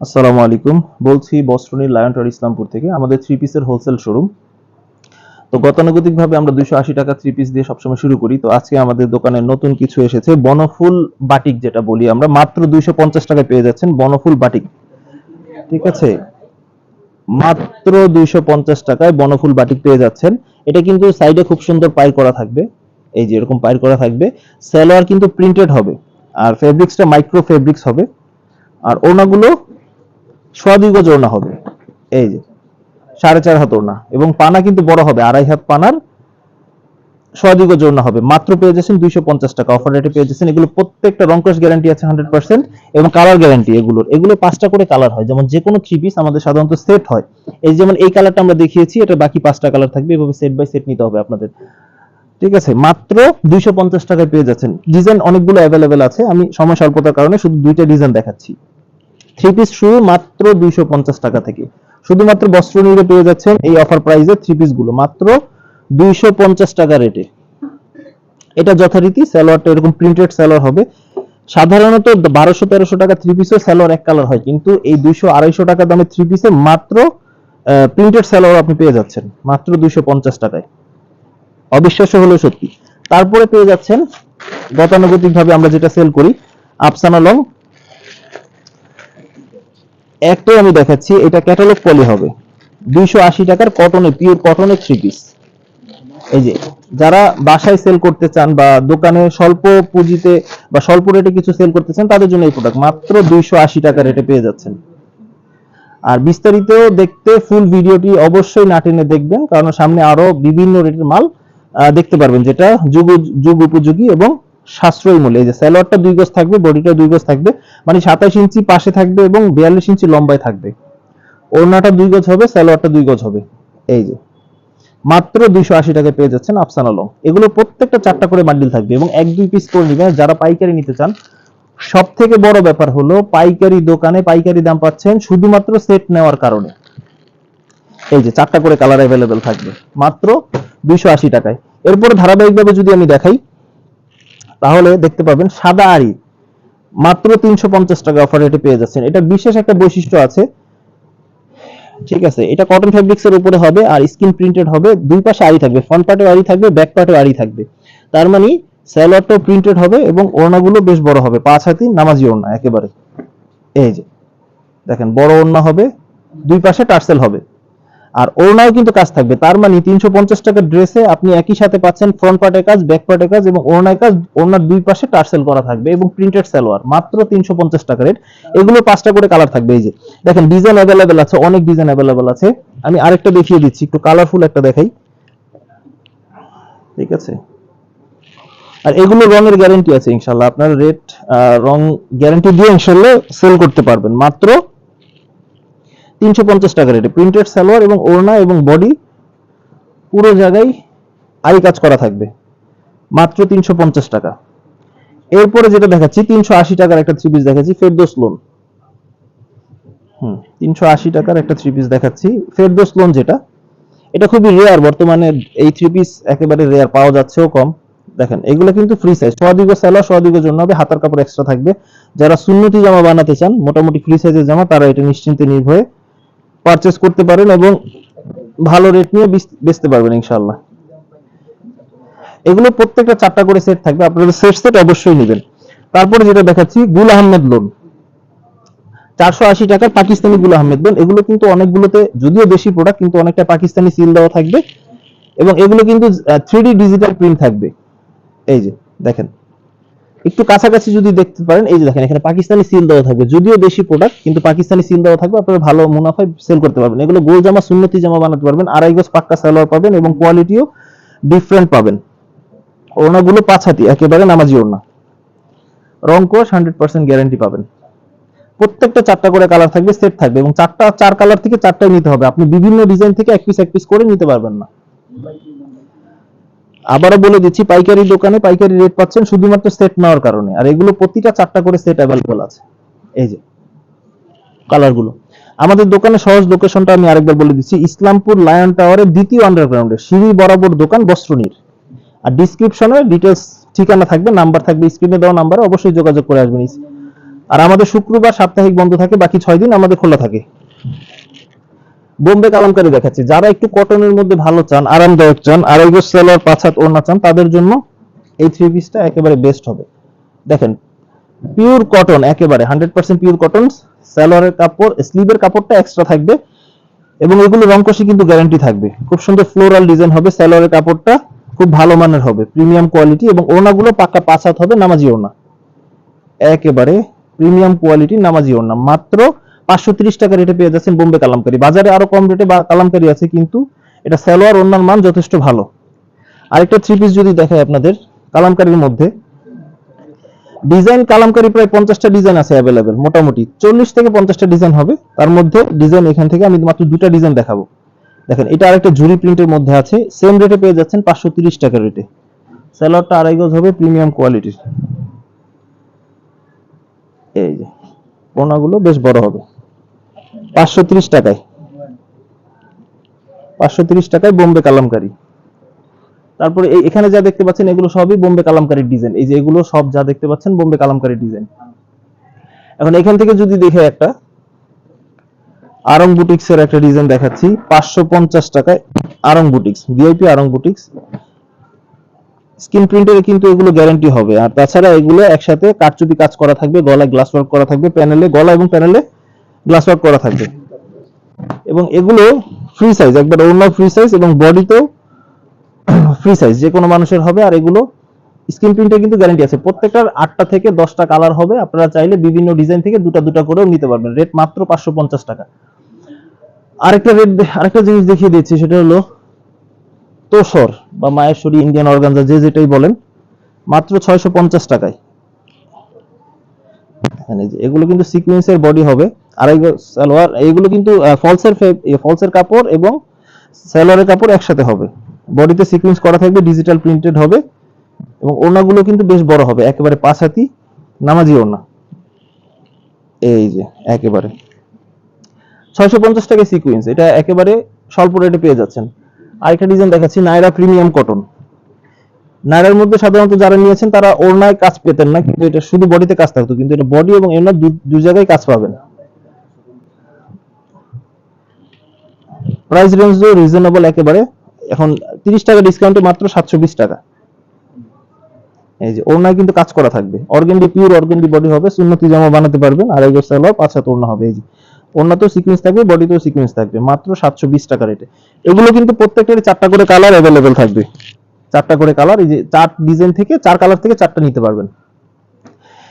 আসসালামু আলাইকুম। বলছি বস্ত্রনীর লায়নটার ইসলামপুর থেকে। আমাদের থ্রি পিসের হোলসেল শোরুম তো গতানুগতিকভাবে আমরা দুইশো আশি টাকা থ্রি পিস দিয়ে সবসময় শুরু করি। তো আজকে আমাদের দোকানে নতুন কিছু এসেছে, বনফুল বাটিক যেটা বলি আমরা। মাত্র দুইশো পঞ্চাশ টাকায় পেয়ে যাচ্ছেন বনফুল বাটিক ঠিক আছে? মাত্র দুইশো পঞ্চাশ টাকায় বনফুল বাটিক পেয়ে যাচ্ছেন। এটা কিন্তু সাইডে খুব সুন্দর পাইর করা থাকবে। এই যে এরকম পাইর করা থাকবে। সালোয়ার কিন্তু প্রিন্টেড হবে। আর ফেব্রিক্সটা মাইক্রো ফেব্রিক্স হবে। আর ওড়নাগুলো ওড়না হবে। এই যে, সাড়ে চার হাত ওড়না। এবং পানা কিন্তু বড় হবে, আড়াই হাত পানার ওড়না হবে। মাত্র পেয়ে যাচ্ছেন দুইশো পঞ্চাশ টাকা। অফার রেটে পেয়ে যাচ্ছেন। এগুলো প্রত্যেকটা রংকশ গ্যারান্টি আছে হান্ড্রেড পার্সেন্ট এবং কালার গ্যারান্টি এগুলোর। এগুলো পাঁচটা করে কালার হয়। যেমন যে কোনো থ্রি পিস আমাদের সাধারণত সেট হয়। এই যেমন এই কালারটা আমরা দেখিয়েছি, এটা বাকি পাঁচটা কালার থাকবে। এভাবে সেট বাই সেট নিতে হবে আপনাদের। ঠিক আছে, মাত্র দুইশো পঞ্চাশ টাকায় পেয়ে যাচ্ছেন। ডিজাইন অনেকগুলো অ্যাভেলেবেল আছে। আমি সময় স্বল্পতার কারণে শুধু দুইটা ডিজাইন দেখাচ্ছি। থ্রি পিস শুরু মাত্র দুইশো পঞ্চাশ টাকা থেকে। শুধুমাত্র বস্ত্র নিয়ে পেয়ে যাচ্ছেন এই অফার প্রাইসে থ্রি পিসগুলো, মাত্র দুইশো পঞ্চাশ টাকা রেটে এটা যথারীতি সালোয়ারটা এরকম প্রিন্টেড সালোয়ার হবে। সাধারণত বারোশো তেরোশো টাকা থ্রি পিসের সালোয়ার এক কালার হয়, কিন্তু এই দুইশো আড়াইশো টাকা দামের থ্রি পিসে মাত্র প্রিন্টেড সালোয়ার আপনি পেয়ে যাচ্ছেন, মাত্র দুইশো পঞ্চাশ টাকায়। অবিশ্বাস্য হলেও সত্যি। তারপরে পেয়ে যাচ্ছেন গতানুগতিক ভাবে আমরা যেটা সেল করি আফসানা লং একটাই আমি দেখাচ্ছি, এটা ক্যাটালগ পলি হবে। দুইশো আশি টাকার কটনে পিওর কটনের থ্রি পিস এই যে, যারা বাসায় সেল করতে চান বা দোকানে স্বল্প পুঁজিতে বা স্বল্প রেটে কিছু সেল করতে চান, তাদের জন্য এই প্রোডাক্ট মাত্র দুইশো আশি টাকা রেটে পেয়ে যাচ্ছেন। আর বিস্তারিত দেখতে ফুল ভিডিওটি অবশ্যই না টেনে দেখবেন, কারণ সামনে আরও বিভিন্ন রেটের মাল দেখতে পারবেন, যেটা যুগ যুগ উপযোগী এবং সাশ্রয়ী মূল্যে, এই যে স্যালোয়ারটা দুই গজ থাকবে, বডিটা দুই গজ থাকবে মানে সাতাশ ইঞ্চি পাশে থাকবে এবং বিয়াল্লিশ ইঞ্চি লম্বায় থাকবে। ওড়নাটা দুই গজ হবে, স্যালোয়ারটা দুই গজ হবে। এই যে, মাত্র দুইশো আশি টাকায় পেয়ে যাচ্ছেন আফসানা লং এগুলো প্রত্যেকটা চারটা করে বান্ডিল থাকবে এবং এক দুই পিস করে নিবেন। যারা পাইকারি নিতে চান সব থেকে বড় ব্যাপার হলো পাইকারি দোকানে পাইকারি দাম পাচ্ছেন শুধুমাত্র সেট নেওয়ার কারণে। এই যে, চারটা করে কালার অ্যাভেলেবেল থাকবে, মাত্র দুইশো আশি টাকায়। এরপরে ধারাবাহিকভাবে যদি আমি দেখাই তাহলে দেখতে পাবেন সাদা আড়ি। মাত্র তিনশো পঞ্চাশ টাকা অফার রেটে পেয়ে যাচ্ছেন। এটা বিশেষ একটা বৈশিষ্ট্য আছে। ঠিক আছে, এটা কটন ফেব্রিক্স এর উপরে হবে আর স্কিন প্রিন্টেড হবে। দুই পাশে আড়ি থাকবে ফ্রন্ট পার্টে আড়ি থাকবে ব্যাক পার্টে আড়ি থাকবে। তার মানে স্যালোয়ারটাও প্রিন্টেড হবে এবং ওড়নাগুলো বেশ বড় হবে। পাঁচ হাতি, নামাজি ওড়না একেবারে। এই যে, দেখেন, বড় ওড়না হবে, দুই পাশে টার্সেল হবে। আর ওড়নাও কিন্তু কাজ থাকবে। তার মানে তিনশো পঞ্চাশ টাকার ড্রেসে আপনি একই সাথে পাচ্ছেন ফ্রন্ট পার্টের কাজ ব্যাক পার্টের কাজ এবং ওড়নায় কাজ, ওড়নার দুই পাশে টার্সেল করা থাকবে এবং প্রিন্টেড সালোয়ার, মাত্র তিনশো পঞ্চাশ টাকা রেট এগুলো পাঁচটা করে কালার থাকবে এই যে। দেখেন ডিজাইন অ্যাভেলেবেল আছে, অনেক ডিজাইন অ্যাভেলেবেল আছে। আমি আরেকটা দেখিয়ে দিচ্ছি, একটু কালারফুল একটা দেখাই। ঠিক আছে? আর এগুলো রঙের গ্যারেন্টি আছে, ইনশাল্লাহ। আপনার রেট রং গ্যারেন্টি দিয়ে ইনশাল্লাহ সেল করতে পারবেন। মাত্র তিনশো পঞ্চাশ টাকা রেটে প্রিন্টেড সালোয়ার এবং ওড়না এবং বডি পুরো জায়গায় আই কাজ করা থাকবে। মাত্র তিনশো পঞ্চাশ টাকা। এরপরে যেটা দেখাচ্ছি, তিনশো আশি টাকার একটা থ্রি পিস দেখাচ্ছি ফেরদোস লোন হুম, তিনশো আশি টাকার একটা থ্রি পিস দেখাচ্ছি। ফেরদোস লোন যেটা, এটা খুবই রেয়ার বর্তমানে এই থ্রি পিস একেবারে রেয়ার পাওয়া যাচ্ছেও কম। দেখেন, এগুলো কিন্তু ফ্রি সাইজ সোয়াদিগ সেলা সোয়াদিগের জন্য হবে, হাতার কাপড় এক্সট্রা থাকবে। যারা সুন্নতি জামা বানাতে চান, মোটামুটি ফ্রি সাইজের জামা, তারা এটা নিশ্চিন্তে নির্ভয়ে পারচেস করতে পারেন এবং ভালো রেট নিয়ে বিচ- বেচতে পারবেন ইনশাআল্লাহ। এগুলো প্রত্যেকটা চারটা করে সেট থাকবে, আপনারা সেট সেট অবশ্যই নেবেন। তারপরে যেটা দেখাচ্ছি, গুল আহমেদ লোন চারশো আশি টাকার পাকিস্তানি গুল আহমেদ লোন এগুলো কিন্তু অনেকগুলোতে, যদিও বেশি প্রোডাক্ট কিন্তু অনেকটা পাকিস্তানি সিল দেওয়া থাকবে। এবং এগুলো কিন্তু থ্রি ডিজিটাল প্রিন্ট থাকবে। এই যে, দেখেন। একটু কাছাকাছি যদি দেখতে পারেন, এই যে দেখেন, এখানে পাকিস্তানি সিল দেওয়া থাকবে। যদিও বেশি প্রোডাক্ট কিন্তু পাকিস্তানি সিল দেওয়া থাকবে, আপনারা ভালো মুনাফায় সেল করতে পারবেন। এগুলো গোল জামা, সুন্নতি জামা বানাতে পারবেন, আড়াই গজ পাক্কা সালোয়ার পাবেন এবং কোয়ালিটিও ডিফারেন্ট পাবেন। ওড়নাগুলো হাতি একেবারে নামাজি ওড়না। রং কোর্স হান্ড্রেড পার্সেন্ট গ্যারান্টি পাবেন। প্রত্যেকটা চারটা করে কালার থাকবে সেট থাকবে এবং চারটা, চার কালার থেকে চারটাই নিতে হবে। আপনি বিভিন্ন ডিজাইন থেকে এক পিস এক পিস করে নিতে পারবেন না। আবারও বলে দিচ্ছি, পাইকারি দোকানে পাইকারি রেট পাচ্ছেন শুধুমাত্র সেট নেওয়ার কারণে। আর এগুলো প্রতিটা চারটা করে সেট অ্যাভেলেবল আছে। এই যে কালারগুলো আমাদের দোকানে সহজ লোকেশনটা আমি আরেকবার বলে দিচ্ছি। ইসলামপুর লায়ন টাওয়ারের দ্বিতীয় আন্ডারগ্রাউন্ডে সিঁড়ি বরাবর দোকান বস্ত্রনীর আর ডিসক্রিপশনে ডিটেলস ঠিকানা থাকবে নাম্বার থাকবে স্ক্রিনে দেওয়া নাম্বারে অবশ্যই যোগাযোগ করে আসবেন। আর আমাদের শুক্রবার সাপ্তাহিক বন্ধ থাকে, বাকি ছয় দিন আমাদের খোলা থাকে। বোম্বে কালামকারি দেখাচ্ছি। যারা একটু কটনের মধ্যে ভালো চান, আরামদায়ক চান আড়াই গজ সেলোয়ার পাঁচ ওড়না চান, তাদের জন্য এই থ্রি পিসটা একেবারে বেস্ট হবে। দেখেন পিওর কটন একেবারে হান্ড্রেড পার্সেন্ট পিওর কটন সালোয়ারের কাপড় স্লিভের কাপড়টা এক্সট্রা থাকবে এবং এগুলো রংকশি কিন্তু গ্যারান্টি থাকবে। খুব সুন্দর ফ্লোরাল ডিজাইন হবে সালোয়ারের কাপড়টা খুব ভালো মানের হবে প্রিমিয়াম কোয়ালিটি এবং ওড়নাগুলো পাক্কা পাঁচ হবে, নামাজি ওড়না। একেবারে প্রিমিয়াম কোয়ালিটি নামাজি ওড়না। মাত্র পাঁচশো তিরিশ টাকা রেটে পেয়ে যাচ্ছেন বোম্বে কালামকারি। বাজারে আরও কম রেটে কালামকারি আছে, কিন্তু এটা সালোয়ার ওড়নার মান যথেষ্ট ভালো। আরেকটা থ্রি পিস যদি দেখায় আপনাদের, কালামকারির মধ্যে। ডিজাইন কালামকারি প্রায় পঞ্চাশটা ডিজাইন আছে অ্যাভেলেবেল মোটামুটি। চল্লিশ থেকে পঞ্চাশটা ডিজাইন হবে। তার মধ্যে ডিজাইন এখান থেকে আমি মাত্র দুটা ডিজাইন দেখাবো। দেখেন, এটা আরেকটা জুরি প্রিন্টের মধ্যে আছে। সেম রেটে পেয়ে যাচ্ছেন পাঁচশো তিরিশ টাকা রেটে স্যালোয়ারটা আড়াই গজ হবে প্রিমিয়াম কোয়ালিটির এই যে, পোনাগুলো বেশ বড় হবে। পাঁচশো তিরিশ টাকায়। পাঁচশো তিরিশ টাকায় বোম্বে কালামকারি। তারপরে এখানে যা দেখতে পাচ্ছেন, এগুলো সবই বোম্বে কালামকারীর ডিজাইন। এই যে এগুলো সব যা দেখতে পাচ্ছেন, বোম্বে কালামকারীর ডিজাইন। এখন এখান থেকে যদি দেখে একটা, আরং বুটিক্স এর একটা ডিজাইন দেখাচ্ছি, পাঁচশো পঞ্চাশ টাকায় Aarong boutiques, VIP Aarong boutiques. Screen প্রিন্টের কিন্তু এগুলো গ্যারান্টি হবে। আর তাছাড়া এগুলো একসাথে কারচুপি কাজ করা থাকবে, গলায় গ্লাস ওয়ার্ক করা থাকবে, প্যানেলে, গলা এবং প্যানেলে গ্লাস ওয়ার্ক করা থাকবে। এবং এগুলো ফ্রি সাইজ একবার অন্য ফ্রি সাইজ এবং বডিতেও ফ্রি সাইজ যে কোনো মানুষের হবে। আর এগুলো স্ক্রিন প্রিন্টে কিন্তু গ্যারান্টি আছে। প্রত্যেকটার আটটা থেকে দশটা কালার হবে। আপনারা চাইলে বিভিন্ন ডিজাইন থেকে দুটা দুটা করেও নিতে পারবেন। রেট মাত্র পাঁচশো পঞ্চাশ টাকা। আরেকটা রেট আরেকটা জিনিস দেখিয়ে দিচ্ছি, সেটা হলো তোসর বা মায়েশ্বরী ইন্ডিয়ান অর্গানজা যে যেটাই বলেন, মাত্র ছয়শো পঞ্চাশ টাকায়। এখানে যে এগুলো কিন্তু সিকোয়েন্সের বডি হবে। আড়াই সালোয়ার, এগুলো কিন্তু ফলসের ফলসের কাপড় এবং সালোয়ারের কাপড় একসাথে হবে। বডিতে সিকোয়েন্স করা থাকবে ডিজিটাল প্রিন্টেড হবে এবং ওড়নাগুলো কিন্তু বেশ বড় হবে, একেবারে পাঁচ হাতি, নামাজি ওড়না। এই যে, একেবারে। ছয়শো পঞ্চাশ টাকা সিকোয়েন্স এটা একেবারে স্বল্প রেটে পেয়ে যাচ্ছেন। আরেকটা ডিজাইন দেখাচ্ছি নাইরা প্রিমিয়াম কটন নাইরার মধ্যে সাধারণত যারা নিয়েছেন, তারা ওড়নায় কাজ পেতেন না, কিন্তু এটা শুধু বডিতে কাজ থাকতো, কিন্তু এটা বডি এবং এমনা দু জায়গায় কাজ পাবেন। প্রাইস রেঞ্জও রিজনেবল একেবারে। এখন তিরিশ টাকা ডিসকাউন্টে মাত্র সাতশো বিশ টাকা। এই যে ওড়নায় কিন্তু কাজ করা থাকবে। অর্গেন্ডি পিওর অর্গেন্ডি বডি হবে, সুন্নতি জামা বানাতে পারবেন আর এগো সালোয়ার পাঁচ হাত ওড়না হবে, এই যে। ওড়নাতেও সিকোয়েন্স থাকবে বডিতেও সিকোয়েন্স থাকবে, মাত্র সাতশো বিশ টাকা রেটে এগুলো কিন্তু প্রত্যেকটারই চারটা করে কালার অ্যাভেলেবেল থাকবে। চারটা করে কালার এই যে চার ডিজাইন থেকে চার কালার থেকে চারটা নিতে পারবেন।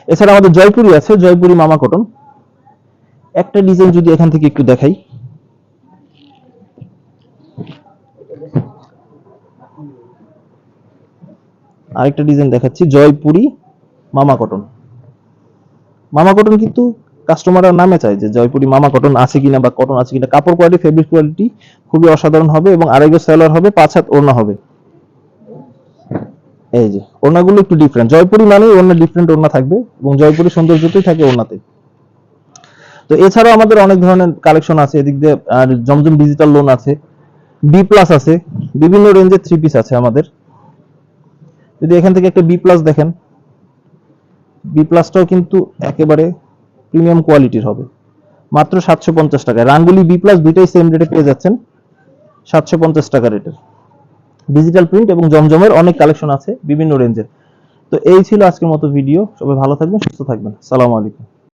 এছাড়া আমাদের জয়পুরি আছে, জয়পুরি মামা কটন একটা ডিজাইন যদি এখান থেকে একটু দেখাই। আরেকটা ডিজাইন দেখাচ্ছি, জয়পুরি মামা কটন মামা কটন কিন্তু কাস্টমাররা নামে চায় যে জয়পুরি মামা কটন আছে কিনা বা কটন আছে কিনা। কাপড় কোয়ালিটি ফেব্রিক কোয়ালিটি খুবই অসাধারণ হবে এবং আড়াইগো সেলার হবে, পাঁচ হাত ওড়না হবে। এই যে, ওড়নাগুলো একটু ডিফারেন্ট জয়পুরি মানেই ওড়না ডিফারেন্ট ওড়না থাকবে এবং জয়পুরি সৌন্দর্যতেই থাকে ওড়নাতে। তো এছাড়াও আমাদের অনেক ধরনের কালেকশন আছে, এদিক দিয়ে আর জমজম ডিজিটাল লোন আছে বি প্লাস আছে, বিভিন্ন রেঞ্জের থ্রি পিস আছে আমাদের। যদি এখান থেকে একটা বি প্লাস দেখেন বি প্লাসটাও কিন্তু একেবারে প্রিমিয়াম কোয়ালিটির হবে। মাত্র সাতশো পঞ্চাশ টাকায়। রাঙ্গুলি বি প্লাস দুইটাই সেম রেটে পেয়ে যাচ্ছেন, সাতশো পঞ্চাশ টাকা রেটের ডিজিটাল প্রিন্ট এবং জমজমের অনেক কালেকশন আছে বিভিন্ন রেঞ্জের তো এই ছিল আজকের মতো ভিডিও সবাই ভালো থাকবেন, সুস্থ থাকবেন। সালাম আলাইকুম।